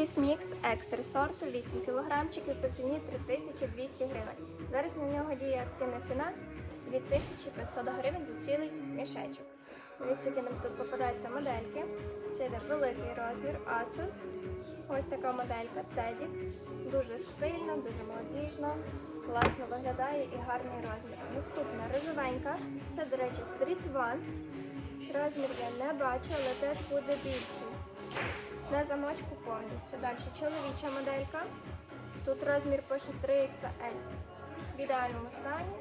Свісмікс екстра сорту 8 кілограмчиків по ціні 3200 гривень. Зараз на нього діє акційна ціна 2500 гривень за цілий мішечок. Дивіться, нам тут попадаються модельки. Це йде великий розмір Asus. Ось така моделька Teddy. Дуже стильна, дуже молодіжна, класно виглядає і гарний розмір. Наступна рожевенька. Це, до речі, Street One. Розмір я не бачу, але теж буде більший. На замочку повністю. Далі чоловіча моделька. Тут розмір пише 3XL. В ідеальному стані.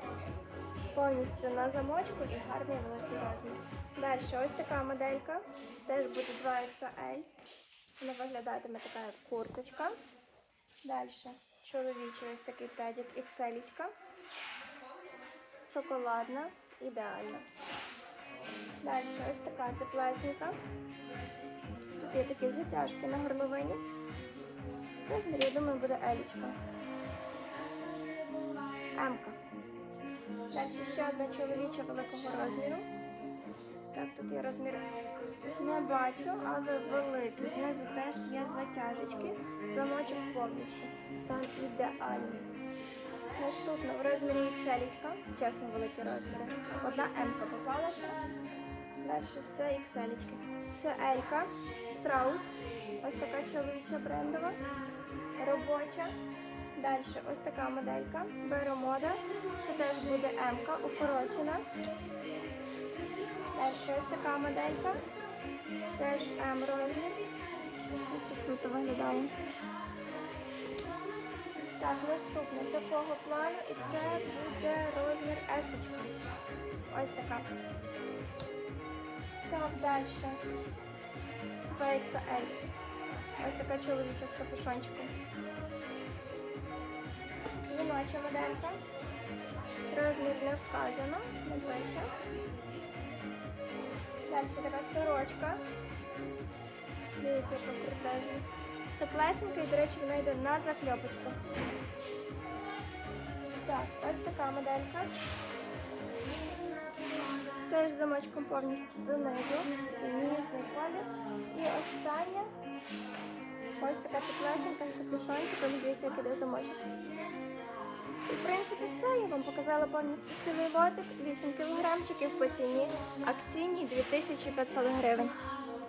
Повністю на замочку і гарний великий розмір. Далі ось така моделька. Теж буде 2XL. Вона виглядатиме така як курточка. Далі чоловічий ось такий тедік XL. Шоколадна, ідеальна. Далі ось така теплесенька. Тут є такі затяжки на горловині. Розмір, я думаю, буде елічка. Емка. Далі ще одна чоловіча великого розміру. Так, тут є розмір не бачу, але великий. Знизу теж є затяжечки. Замочок повністю. Стан ідеальний. Наступно в розмірі XL, чесно, великі розміри. Одна М попалася. Далі все XL. Це Елька, Страус. Ось така чоловіча брендова. Робоча. Далі ось така моделька. Беромода. Це теж буде М-ка, укорочена. Далі ось така моделька. Теж М розмір. Це круто виглядає. Так, наступне такого плану і це буде розмір S. далі. VXL. Ось така чоловіча з капюшончиком. Жіноча моделька. Розмір не вказано, не. Далі така сорочка. Дивіться, яка крутезна. Теплесенька і, до речі, вона йде на закльопочку. Так, ось така моделька. Теж замочком повністю донизу. Ніж на колір. І остання. Ось така підлесенька з капюшончиком. Дивіться, як іде замочок. І, в принципі, все. Я вам показала повністю цілий лотик. 8 кілограмчиків по ціні. Акційній 2500 гривень.